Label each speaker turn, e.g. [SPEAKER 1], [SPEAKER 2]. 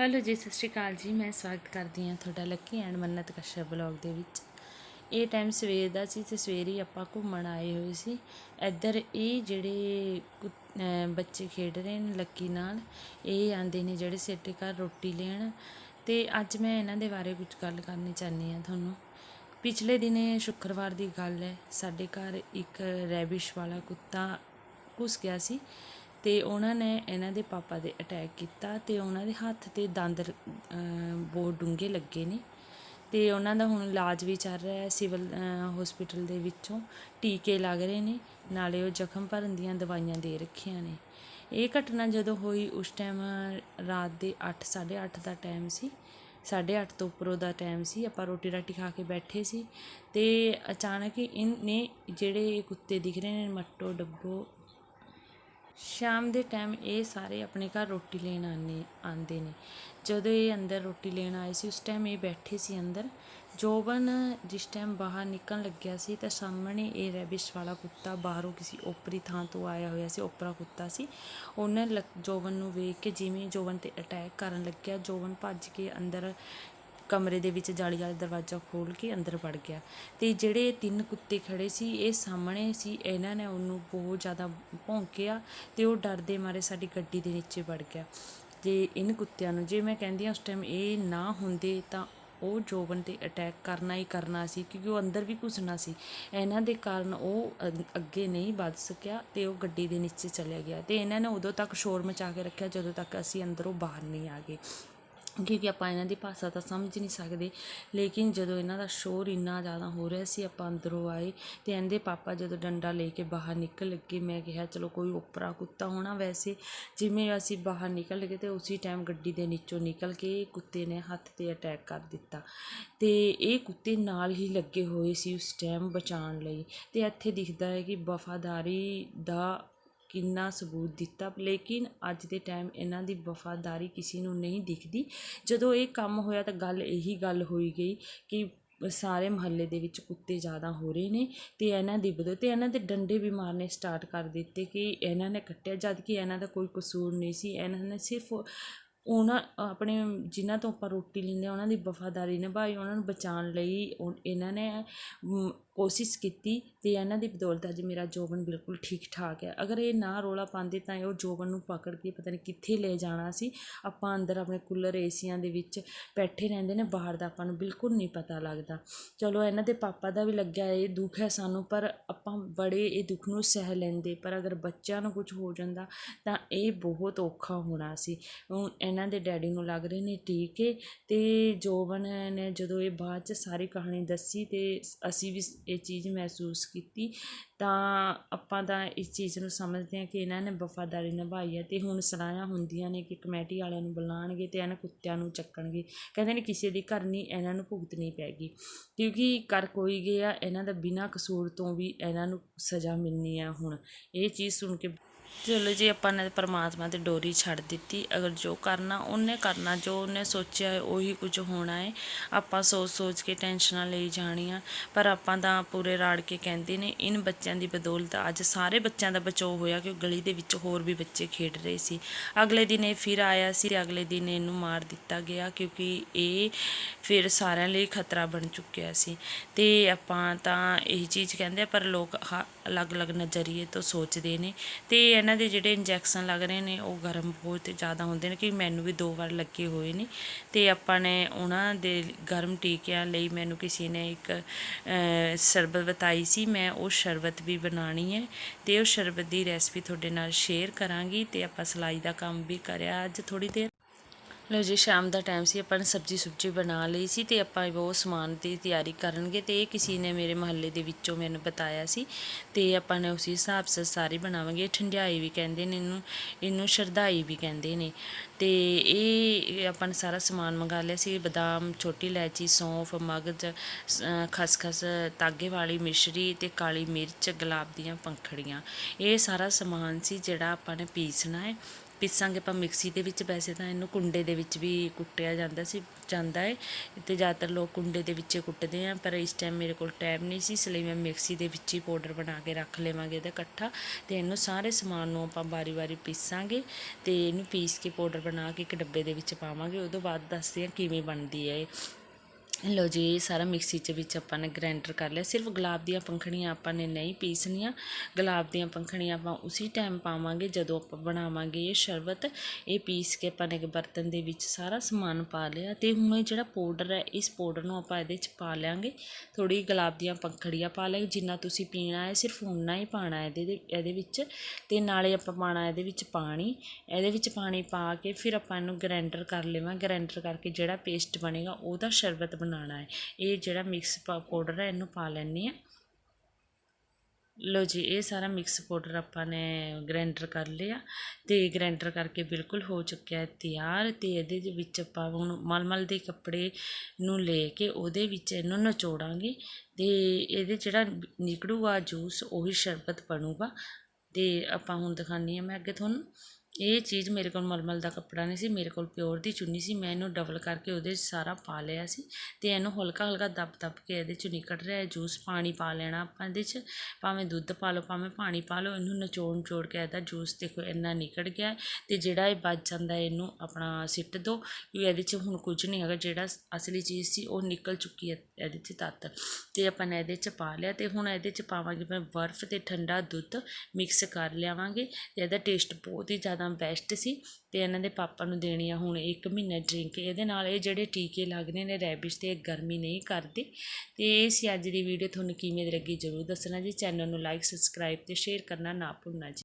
[SPEAKER 1] Hello ਜੀ, ਸਤਿ ਸ਼੍ਰੀ ਅਕਾਲ ਜੀ। ਮੈਂ ਸਵਾਗਤ ਕਰਦੀ ਹਾਂ ਤੁਹਾਡਾ ਲੱਕੀ ਐਂਡ ਮੰਨਤ ਕਸ਼ਰ ਬਲੌਗ ਦੇ ਵਿੱਚ। ਇਹ ਟਾਈਮ ਸਵੇਰ ਦਾ ਸੀ ਤੇ ਸਵੇਰੇ ਆਪਾਂ ਘੁੰਮਣ ਆਏ ਹੋਏ ਸੀ। ਇੱਧਰ ਇਹ ਜਿਹੜੇ ਕੁ- ਬੱਚੇ ਖੇਡ ਰਹੇ ਨੇ ਲੱਕੀ ਨਾਲ, ਇਹ ਆਂਦੇ ਨੇ ਜਿਹੜੇ ਸਿੱਟੇ ਘਰ ਰੋਟੀ ਲੈਣ। ਤੇ ਅੱਜ ਮੈਂ ਇਹਨਾਂ ਦੇ ਬਾਰੇ ਕੁਝ ਗੱਲ ਕਰਨੀ ਚਾਹੁੰਦੀ ਹਾਂ ਤੁਹਾਨੂੰ। ਪਿਛਲੇ ਦਿਨੇ ਸ਼ੁੱਕਰਵਾਰ ਦੀ ਗੱਲ ਹੈ, ਸਾਡੇ ਘਰ ਇੱਕ ਰੈਬਿਸ਼ ਵਾਲਾ ਕੁੱਤਾ ਘੁਸ ਗਿਆ ਸੀ। ਅਤੇ ਉਹਨਾਂ ਨੇ ਇਹਨਾਂ ਦੇ ਪਾਪਾ ਦੇ ਅਟੈਕ ਕੀਤਾ ਅਤੇ ਉਹਨਾਂ ਦੇ ਹੱਥ ਤੇ ਦੰਦ ਬਹੁਤ ਡੂੰਘੇ ਲੱਗੇ ਨੇ। ਅਤੇ ਉਹਨਾਂ ਦਾ ਹੁਣ ਇਲਾਜ ਵੀ ਚੱਲ ਰਿਹਾ ਸਿਵਲ ਹਸਪੀਟਲ ਦੇ ਵਿੱਚੋਂ। ਟੀਕੇ ਲੱਗ ਰਹੇ ਨੇ, ਨਾਲੇ ਉਹ ਜ਼ਖਮ ਭਰਨ ਦੀਆਂ ਦਵਾਈਆਂ ਦੇ ਰੱਖੀਆਂ ਨੇ। ਇਹ ਘਟਨਾ ਜਦੋਂ ਹੋਈ, ਉਸ ਟਾਈਮ ਰਾਤ ਦੇ 8 8:30 ਦਾ ਟਾਈਮ ਸੀ। 8:30 ਤੋਂ ਉੱਪਰੋਂ ਦਾ ਟਾਈਮ ਸੀ। ਆਪਾਂ ਰੋਟੀ ਰਾਟੀ ਖਾ ਕੇ ਬੈਠੇ ਸੀ। ਤੇ ਅਚਾਨਕ ਹੀ ਇਹਨੇ ਜਿਹੜੇ ਕੁੱਤੇ ਦਿਖ ਰਹੇ ਨੇ, ਮੱਟੋ, ਡੱਬੋ ਸ਼ਾਮ ਦੇ ਟਾਈਮ ਇਹ ਸਾਰੇ ਆਪਣੇ ਘਰ ਰੋਟੀ ਲੈਣ ਆਨੇ ਆਉਂਦੇ ਨੇ। ਜਦੋਂ ਇਹ ਅੰਦਰ ਰੋਟੀ ਲੈਣ ਆਏ ਸੀ, ਉਸ ਟਾਈਮ ਇਹ ਬੈਠੇ ਸੀ ਅੰਦਰ। ਜੋਬਨ ਜਿਸ ਟਾਈਮ ਬਾਹਰ ਨਿਕਲਣ ਲੱਗਿਆ ਸੀ, ਤਾਂ ਸਾਹਮਣੇ ਇਹ ਰੈਬਿਸ਼ ਵਾਲਾ ਕੁੱਤਾ ਬਾਹਰੋਂ ਕਿਸੇ ਓਪਰੀ ਥਾਂ ਤੋਂ ਆਇਆ ਹੋਇਆ ਸੀ ਓਪਰਾ ਕੁੱਤਾ ਸੀ। ਉਹਨੇ ਲੱਕ- ਜੋਬਨ ਨੂੰ ਵੇਖ ਕੇ ਜਿਵੇਂ ਜੋਬਨ ਤੇ ਅਟੈਕ ਕਰਨ ਲੱਗਿਆ, ਜੋਬਨ ਭੱਜ ਕੇ ਅੰਦਰ ਕਮਰੇ ਦੇ ਵਿੱਚ ਜਾਲੀ ਵਾਲਾ ਦਰਵਾਜ਼ਾ ਖੋਲ੍ਹ ਕੇ ਅੰਦਰ ਵੜ ਗਿਆ। ਅਤੇ ਜਿਹੜੇ ਤਿੰਨ ਕੁੱਤੇ ਖੜ੍ਹੇ ਸੀ, ਇਹ ਸਾਹਮਣੇ ਸੀ, ਇਹਨਾਂ ਨੇ ਉਹਨੂੰ ਬਹੁਤ ਜ਼ਿਆਦਾ ਭੌਂਕਿਆ ਅਤੇ ਉਹ ਡਰਦੇ ਮਾਰੇ ਸਾਡੀ ਗੱਡੀ ਦੇ ਨੀਚੇ ਵੜ ਗਿਆ। ਅਤੇ ਇਨ ਕੁੱਤਿਆਂ ਨੂੰ, ਜੇ ਮੈਂ ਕਹਿੰਦੀ ਹਾਂ ਉਸ ਟਾਈਮ ਇਹ ਨਾ ਹੁੰਦੇ ਤਾਂ ਉਹ ਜੋਬਨ ਤੇ ਅਟੈਕ ਕਰਨਾ ਹੀ ਕਰਨਾ ਸੀ, ਕਿਉਂਕਿ ਉਹ ਅੰਦਰ ਵੀ ਘੁਸਣਾ ਸੀ। ਇਹਨਾਂ ਦੇ ਕਾਰਨ ਉਹ ਅੱਗੇ ਨਹੀਂ ਵੱਧ ਸਕਿਆ ਤੇ ਉਹ ਗੱਡੀ ਦੇ ਨੀਚੇ ਚਲਿਆ ਗਿਆ। ਤੇ ਇਹਨਾਂ ਨੇ ਉਦੋਂ ਤੱਕ ਸ਼ੋਰ ਮਚਾ ਕੇ ਰੱਖਿਆ ਜਦੋਂ ਤੱਕ ਅਸੀਂ ਅੰਦਰੋਂ ਬਾਹਰ ਨਹੀਂ ਆ ਗਏ। ਕਿਉਂਕਿ ਆਪਾਂ ਇਹਨਾਂ ਦੀ ਭਾਸ਼ਾ ਤਾਂ ਸਮਝ ਨਹੀਂ ਸਕਦੇ। ਲੇਕਿਨ ਜਦੋਂ ਇਹਨਾਂ ਦਾ ਸ਼ੋਰ ਇੰਨਾ ਜ਼ਿਆਦਾ ਹੋ ਰਿਹਾ ਸੀ, ਆਪਾਂ ਅੰਦਰੋਂ ਆਏ ਤੇ ਇਹਦੇ ਪਾਪਾ ਜਦੋਂ ਡੰਡਾ ਲੈ ਕੇ ਬਾਹਰ ਨਿਕਲ ਲੱਗੇ, ਮੈਂ ਕਿਹਾ, ਚਲੋ ਕੋਈ ਓਪਰਾ ਕੁੱਤਾ ਹੋਣਾ ਵੈਸੇ। ਜਿਵੇਂ ਅਸੀਂ ਬਾਹਰ ਨਿਕਲ ਗਏ ਤੇ ਉਸੇ ਟਾਈਮ ਗੱਡੀ ਦੇ ਨੀਚੋਂ ਨਿਕਲ ਕੇ ਕੁੱਤੇ ਨੇ ਹੱਥ ਤੇ ਅਟੈਕ ਕਰ ਦਿੱਤਾ। ਤੇ ਇਹ ਕੁੱਤੇ ਨਾਲ ਹੀ ਲੱਗੇ ਹੋਏ ਸੀ ਉਸ ਟਾਈਮ ਬਚਾਉਣ ਲਈ। ਤੇ ਇੱਥੇ ਦਿਖਦਾ ਹੈ ਕਿ ਵਫਾਦਾਰੀ ਦਾ ਕਿੰਨਾ ਸਬੂਤ ਦਿੱਤਾ। ਲੇਕਿਨ ਅੱਜ ਦੇ ਟਾਈਮ ਇਹਨਾਂ ਦੀ ਵਫਾਦਾਰੀ ਕਿਸੇ ਨੂੰ ਨਹੀਂ ਦਿਖਦੀ। ਜਦੋਂ ਇਹ ਕੰਮ ਹੋਇਆ ਤਾਂ ਗੱਲ ਇਹੀ ਗੱਲ ਹੋਈ ਗਈ ਕਿ ਸਾਰੇ ਮਹੱਲੇ ਦੇ ਵਿੱਚ ਕੁੱਤੇ ਜ਼ਿਆਦਾ ਹੋ ਰਹੇ ਨੇ ਅਤੇ ਇਹਨਾਂ ਦੀ ਬਦੋ ਅਤੇ ਇਹਨਾਂ ਦੇ ਡੰਡੇ ਵੀ ਮਾਰਨੇ ਸਟਾਰਟ ਕਰ ਦਿੱਤੇ ਕਿ ਇਹਨਾਂ ਨੇ ਕੱਟਿਆ। ਜਦ ਕਿ ਇਹਨਾਂ ਦਾ ਕੋਈ ਕਸੂਰ ਨਹੀਂ ਸੀ। ਇਹਨਾਂ ਨੇ ਸਿਰਫ ਉਹਨਾਂ, ਆਪਣੇ ਜਿਨ੍ਹਾਂ ਤੋਂ ਆਪਾਂ ਰੋਟੀ ਲੈਂਦੇ ਹਾਂ, ਉਹਨਾਂ ਦੀ ਵਫਾਦਾਰੀ ਨਿਭਾਈ, ਉਹਨਾਂ ਨੂੰ ਬਚਾਉਣ ਲਈ ਉਹ- ਇਹਨਾਂ ਨੇ ਕੋਸ਼ਿਸ਼ ਕੀਤੀ ਅਤੇ ਇਹਨਾਂ ਦੀ ਬਦੌਲਤ ਅੱਜ ਮੇਰਾ ਜੋਬਨ ਬਿਲਕੁਲ ਠੀਕ ਠਾਕ ਹੈ। ਅਗਰ ਇਹ ਨਾ ਰੌਲਾ ਪਾਉਂਦੇ ਤਾਂ ਇਹ ਉਹ ਜੋਬਨ ਨੂੰ ਪਕੜ ਕੇ ਪਤਾ ਨਹੀਂ ਕਿੱਥੇ ਲੈ ਜਾਣਾ ਸੀ। ਆਪਾਂ ਅੰਦਰ ਆਪਣੇ ਕੂਲਰ ਏਸੀਆਂ ਦੇ ਵਿੱਚ ਬੈਠੇ ਰਹਿੰਦੇ ਨੇ, ਬਾਹਰ ਦਾ ਆਪਾਂ ਨੂੰ ਬਿਲਕੁਲ ਨਹੀਂ ਪਤਾ ਲੱਗਦਾ। ਚਲੋ ਇਹਨਾਂ ਦੇ ਪਾਪਾ ਦਾ ਵੀ ਲੱਗਿਆ ਇਹ ਦੁੱਖ ਹੈ ਸਾਨੂੰ, ਪਰ ਆਪਾਂ ਬੜੇ ਇਹ ਦੁੱਖ ਨੂੰ ਸਹਿ ਲੈਂਦੇ। ਪਰ ਅਗਰ ਬੱਚਿਆਂ ਨੂੰ ਕੁਝ ਹੋ ਜਾਂਦਾ ਤਾਂ ਇਹ ਬਹੁਤ ਔਖਾ ਹੋਣਾ ਸੀ। ਹੁਣ ਇਹਨਾਂ ਦੇ ਡੈਡੀ ਨੂੰ ਲੱਗ ਰਹੇ ਨੇ ਟੀਕੇ ਤੇ ਜੋਬਨ ਨੇ ਜਦੋਂ ਇਹ ਬਾਅਦ ਚ ਸਾਰੀ ਕਹਾਣੀ ਦੱਸੀ ਤੇ ਅਸੀਂ ਵੀ ਇਹ ਚੀਜ਼ ਮਹਿਸੂਸ ਕੀਤੀ, ਤਾਂ ਆਪਾਂ ਤਾਂ ਇਸ ਚੀਜ਼ ਨੂੰ ਸਮਝਦੇ ਹਾਂ ਕਿ ਇਹਨਾਂ ਨੇ ਵਫਾਦਾਰੀ ਨਿਭਾਈ ਹੈ ਅਤੇ ਹੁਣ ਸਲਾਹਾਂ ਹੁੰਦੀਆਂ ਨੇ ਕਿ ਕਮੇਟੀ ਵਾਲਿਆਂ ਨੂੰ ਬੁਲਾਣਗੇ ਅਤੇ ਇਹਨਾਂ ਕੁੱਤਿਆਂ ਨੂੰ ਚੱਕਣਗੇ। ਕਹਿੰਦੇ ਨੇ ਕਿਸੇ ਦੀ ਕਰਨੀ ਇਹਨਾਂ ਨੂੰ ਭੁਗਤਣੀ ਪੈਗੀ। ਕਿਉਂਕਿ ਕਰ ਕੋਈ ਗਿਆ, ਇਹਨਾਂ ਦਾ ਬਿਨਾਂ ਕਸੂਰ ਤੋਂ ਵੀ ਇਹਨਾਂ ਨੂੰ ਸਜ਼ਾ ਮਿਲਣੀ ਆ ਹੁਣ। ਇਹ ਚੀਜ਼ ਸੁਣ ਕੇ ਚਲੋ ਜੀ, ਆਪਾਂ ਨੇ ਪਰਮਾਤਮਾ ਤੇ ਡੋਰੀ ਛੱਡ ਦਿੱਤੀ। ਅਗਰ ਜੋ ਕਰਨਾ, ਉਹਨੇ ਕਰਨਾ, ਜੋ ਉਹਨੇ ਸੋਚਿਆ ਹੈ, ਉਹੀ ਕੁਝ ਹੋਣਾ ਹੈ। ਆਪਾਂ ਸੋਚ ਸੋਚ ਕੇ ਟੈਨਸ਼ਨਾਂ ਲਈ ਜਾਣੀਆਂ, ਪਰ ਆਪਾਂ ਤਾਂ ਪੂਰੇ ਰਾੜ ਕੇ ਕਹਿੰਦੇ ਨੇ, ਇਨ ਬੱਚਿਆਂ ਦੀ ਬਦੌਲਤ ਅੱਜ ਸਾਰੇ ਬੱਚਿਆਂ ਦਾ ਬਚਾਓ ਹੋਇਆ ਕਿ ਗਲੀ ਦੇ ਵਿੱਚ ਹੋਰ ਵੀ ਬੱਚੇ ਖੇਡ ਰਹੇ ਸੀ। ਅਗਲੇ ਦਿਨ ਇਹ ਫਿਰ ਆਇਆ ਸੀ ਅਗਲੇ ਦਿਨ ਇਹਨੂੰ ਮਾਰ ਦਿੱਤਾ ਗਿਆ ਕਿਉਂਕਿ ਇਹ ਫਿਰ ਸਾਰਿਆਂ ਲਈ ਖਤਰਾ ਬਣ ਚੁੱਕਿਆ ਸੀ। ਤੇ ਆਪਾਂ ਤਾਂ ਇਹੀ ਚੀਜ਼ ਕਹਿੰਦੇ ਪਰ ਲੋਕ ਹ- ਅਲੱਗ-ਅਲੱਗ ਨਜ਼ਰੀਏ ਤੋਂ ਸੋਚਦੇ ਨੇ। ਤੇ ਇਹਨਾਂ ਦੇ ਜਿਹੜੇ ਇੰਜੈਕਸ਼ਨ ਲੱਗ ਰਹੇ ਨੇ, ਉਹ ਗਰਮ ਬਹੁਤ ਜ਼ਿਆਦਾ ਹੁੰਦੇ ਨੇ ਕਿ ਮੈਨੂੰ ਵੀ ਦੋ ਵਾਰ ਲੱਗੇ ਹੋਏ ਨੇ। ਤੇ ਆਪਾਂ ਨੇ ਉਹਨਾਂ ਦੇ ਗਰਮ ਟੀਕਿਆਂ ਲਈ ਮੈਨੂੰ ਕਿਸੇ ਨੇ ਇੱਕ ਸ਼ਰਬਤ ਬਤਾਈ ਸੀ। ਮੈਂ ਉਹ ਸ਼ਰਬਤ ਵੀ ਬਣਾਣੀ ਹੈ ਤੇ ਉਹ ਸ਼ਰਬਤ ਦੀ ਰੈਸਪੀ ਤੁਹਾਡੇ ਨਾਲ ਸ਼ੇਅਰ ਕਰਾਂਗੀ ਤੇ ਆਪਾਂ ਸਿਲਾਈ ਦਾ ਕੰਮ ਵੀ ਕਰਿਆ ਅੱਜ ਥੋੜੀ ਦੇਰ। ਲਓ ਜੀ, ਸ਼ਾਮ ਦਾ ਟਾਈਮ ਸੀ, ਆਪਾਂ ਨੇ ਸਬਜੀ ਸੁਬਜੀ ਬਣਾ ਲਈ ਸੀ ਤੇ ਆਪਾਂ ਉਹ ਸਮਾਨ ਦੀ ਤਿਆਰੀ ਕਰਨਗੇ ਤੇ ਇਹ ਕਿਸੇ ਨੇ ਮੇਰੇ ਮਹੱਲੇ ਦੇ ਵਿੱਚੋਂ ਮੈਨੂੰ ਬਤਾਇਆ ਸੀ ਤੇ ਆਪਾਂ ਨੇ ਉਸੇ ਹਿਸਾਬ ਸੇ ਸਾਰੀ ਬਣਾਵਾਂਗੇ। ਠੰਡਿਆਈ ਵੀ ਕਹਿੰਦੇ ਨੇ ਇਹਨੂੰ ਇਹਨੂੰ ਸ਼ਰਦਾਈ ਵੀ ਕਹਿੰਦੇ ਨੇ। ਤੇ ਇਹ ਆਪਾਂ ਨੇ ਸਾਰਾ ਸਮਾਨ ਮੰਗਾ ਲਿਆ ਸੀ, ਬਦਾਮ, ਛੋਟੀ ਇਲਾਇਚੀ, ਸੌਂਫ, ਮਗਜ਼ ਖਸਖਸ ਤਾਗੇ ਵਾਲੀ ਮਿਸ਼ਰੀ ਤੇ ਕਾਲੀ ਮਿਰਚ, ਗੁਲਾਬ ਦੀਆਂ ਪੰਖੜੀਆਂ। ਇਹ ਸਾਰਾ ਸਮਾਨ ਸੀ ਜਿਹੜਾ ਆਪਾਂ ਨੇ ਪੀਸਣਾ ਹੈ। ਪੀਸਾਂਗੇ ਆਪਾਂ ਮਿਕਸੀ ਦੇ ਵਿੱਚ, ਵੈਸੇ ਤਾਂ ਇਹਨੂੰ ਕੁੰਡੇ ਦੇ ਵਿੱਚ ਵੀ ਕੁੱਟਿਆ ਜਾਂਦਾ ਸੀ, ਜਾਂਦਾ ਹੈ ਤੇ ਜ਼ਿਆਦਾਤਰ ਲੋਕ ਕੁੰਡੇ ਦੇ ਵਿੱਚ ਕੁੱਟਦੇ ਆ, ਪਰ ਇਸ ਟਾਈਮ ਮੇਰੇ ਕੋਲ ਟਾਈਮ ਨਹੀਂ ਸੀ, ਇਸ ਲਈ ਮੈਂ ਮਿਕਸੀ ਦੇ ਵਿੱਚ ਹੀ ਪਾਊਡਰ ਬਣਾ ਕੇ ਰੱਖ ਲਵਾਂਗੇ ਇਹਦਾ ਇਕੱਠਾ। ਤੇ ਇਹਨੂੰ ਸਾਰੇ ਸਮਾਨ ਨੂੰ ਆਪਾਂ ਵਾਰੀ-ਵਾਰੀ ਪੀਸਾਂਗੇ ਤੇ ਇਹਨੂੰ ਪੀਸ ਕੇ ਪਾਊਡਰ ਬਣਾ ਕੇ ਇੱਕ ਡੱਬੇ ਦੇ ਵਿੱਚ ਪਾਵਾਂਗੇ। ਉਦੋਂ ਬਾਅਦ ਦੱਸਦੇ ਆ ਕਿਵੇਂ ਬਣਦੀ ਹੈ ਇਹ। ਲੋ ਜੀ, ਇਹ ਸਾਰਾ ਮਿਕਸੀ ਚ ਵਿੱਚ ਆਪਾਂ ਨੇ ਗ੍ਰਾਈਂਡਰ ਕਰ ਲਿਆ। ਸਿਰਫ ਗੁਲਾਬ ਦੀਆਂ ਪੰਖੜੀਆਂ ਆਪਾਂ ਨੇ ਨਹੀਂ ਪੀਸਣੀਆਂ। ਗੁਲਾਬ ਦੀਆਂ ਪੰਖੜੀਆਂ ਆਪਾਂ ਉਸੇ ਟਾਈਮ ਪਾਵਾਂਗੇ, ਜਦੋਂ ਆਪਾਂ ਬਣਾਵਾਂਗੇ ਇਹ ਸ਼ਰਬਤ। ਇਹ ਪੀਸ ਕੇ ਆਪਾਂ ਨੇ ਇੱਕ ਬਰਤਨ ਦੇ ਵਿੱਚ ਸਾਰਾ ਸਮਾਨ ਪਾ ਲਿਆ ਤੇ ਹੁਣ ਇਹ ਜਿਹੜਾ ਪਾਊਡਰ ਹੈ, ਇਸ ਪਾਊਡਰ ਨੂੰ ਆਪਾਂ ਇਹਦੇ ਚ ਪਾ ਲਿਆਂਗੇ। ਥੋੜੀ ਗੁਲਾਬ ਦੀਆਂ ਪੰਖੜੀਆਂ ਪਾ ਲਿਆ ਜਿੰਨਾ ਤੁਸੀਂ ਪੀਣਾ ਹੈ, ਸਿਰਫ ਉਨਾ ਹੀ ਪਾਣਾ ਇਹਦੇ ਦੇ- ਇਹਦੇ ਵਿੱਚ। ਤੇ ਨਾਲੇ ਆਪਾਂ ਪਾਣਾ ਇਹਦੇ ਵਿੱਚ ਪਾਣੀ। ਇਹਦੇ ਵਿੱਚ ਪਾਣੀ ਪਾ ਕੇ ਫਿਰ ਆਪਾਂ ਇਹਨੂੰ ਗ੍ਰਾਈਂਡਰ ਕਰ ਲਵਾਂ ਗ੍ਰਾਈਂਡਰ ਕਰਕੇ ਜਿਹੜਾ ਪੇਸਟ ਬਣੇਗਾ, ਉਹਦਾ ਸ਼ਰਬਤ ਬਣਾਉਣਾ ਹੈ। ਇਹ ਜਿਹੜਾ ਮਿਕਸ ਪਾਊਡਰ ਹੈ, ਇਹਨੂੰ ਪਾ ਲੈਂਦੇ ਆ ਲੋ ਜੀ, ਇਹ ਸਾਰਾ ਮਿਕਸ ਪਾਊਡਰ ਆਪਾਂ ਨੇ ਗ੍ਰਾਈਂਡਰ ਕਰ ਲਿਆ। ਤੇ ਗ੍ਰਾਈਂਡਰ ਕਰਕੇ ਬਿਲਕੁਲ ਹੋ ਚੁੱਕਿਆ ਹੈ ਤਿਆਰ। ਤੇ ਇਹਦੇ ਦੇ ਵਿੱਚ ਆਪਾਂ ਹੁਣ ਮਲਮਲ ਦੇ ਕੱਪੜੇ ਨੂੰ ਲੈ ਕੇ ਉਹਦੇ ਵਿੱਚ ਇਹਨੂੰ ਨਚੋੜਾਂਗੇ। ਤੇ ਇਹਦੇ ਜਿਹੜਾ ਨਿਕਲੂਗਾ ਜੂਸ ਉਹੀ ਸ਼ਰਬਤ ਬਣੂਗਾ। ਤੇ ਆਪਾਂ ਹੁਣ ਦਿਖਾਉਂਦੀ ਹਾਂ, ਮੈਂ ਅੱਗੇ ਤੁਹਾਨੂੰ ਇਹ ਚੀਜ਼ ਮੇਰੇ ਕੋਲ ਮਲਮਲ ਦਾ ਕੱਪੜਾ ਨਹੀਂ ਸੀ, ਮੇਰੇ ਕੋਲ ਪਿਓਰ ਦੀ ਚੁੰਨੀ ਸੀ। ਮੈਂ ਇਹਨੂੰ ਡਬਲ ਕਰਕੇ ਉਹਦੇ 'ਚ ਸਾਰਾ ਪਾ ਲਿਆ ਸੀ ਅਤੇ ਇਹਨੂੰ ਹਲਕਾ ਹਲਕਾ ਦੱਬ ਦੱਬ ਕੇ ਇਹਦੇ 'ਚ ਨਿਕਲ ਰਿਹਾ ਜੂਸ ਪਾਣੀ ਪਾ ਲੈਣਾ ਆਪਾਂ ਇਹਦੇ 'ਚ, ਭਾਵੇਂ ਦੁੱਧ ਪਾ ਲਓ, ਭਾਵੇਂ ਪਾਣੀ ਪਾ ਲਓ, ਇਹਨੂੰ ਨਿਚੋੜ ਨਿਚੋੜ ਕੇ ਇਹਦਾ ਜੂਸ ਦੇਖੋ ਇੰਨਾ ਨਿਕਲ ਗਿਆ ਅਤੇ ਜਿਹੜਾ ਇਹ ਬਚ ਜਾਂਦਾ ਇਹਨੂੰ ਆਪਣਾ ਸਿੱਟ ਦਿਓ ਕਿਉਂਕਿ ਇਹਦੇ 'ਚ ਹੁਣ ਕੁਝ ਨਹੀਂ ਹੈਗਾ, ਜਿਹੜਾ ਅਸਲੀ ਚੀਜ਼ ਸੀ ਉਹ ਨਿਕਲ ਚੁੱਕੀ ਹੈ ਇਹਦੇ 'ਚ ਤੱਤ। ਅਤੇ ਆਪਾਂ ਨੇ ਇਹਦੇ 'ਚ ਪਾ ਲਿਆ ਅਤੇ ਹੁਣ ਇਹਦੇ 'ਚ ਪਾਵਾਂਗੇ ਮੈਂ ਬਰਫ਼ ਅਤੇ ਠੰਡਾ ਦੁੱਧ ਮਿਕਸ ਕਰ ਲਿਆਵਾਂਗੇ ਅਤੇ ਇਹਦਾ ਟੇਸਟ ਬਹੁਤ ਹੀ ਜ਼ਿਆਦਾ ਬੈਸਟ ਸੀ ਤੇ ਇਹਨਾਂ ਦੇ ਪਾਪਾ ਨੂੰ ਦੇਣੀ ਆ ਹੁਣ ਇੱਕ ਮਹੀਨਾ ਡਰਿੰਕ ਇਹਦੇ ਨਾਲ ਇਹ ਜਿਹੜੇ ਟੀਕੇ ਲੱਗਦੇ ਨੇ ਰੈਬਿਸ਼ ਤੇ ਗਰਮੀ ਨਹੀਂ ਕਰਦੇ। ਤੇ ਇਹ ਸੀ ਅੱਜ ਦੀ ਵੀਡੀਓ ਤੁਹਾਨੂੰ ਕਿਵੇਂ ਦੀ ਲੱਗੀ ਜਰੂਰ ਦੱਸਣਾ ਜੀ। ਚੈਨਲ ਨੂੰ ਲਾਈਕ ਸਬਸਕ੍ਰਾਈਬ ਤੇ ਸ਼ੇਅਰ ਕਰਨਾ ਨਾ ਭੁੱਲਣਾ ਜੀ।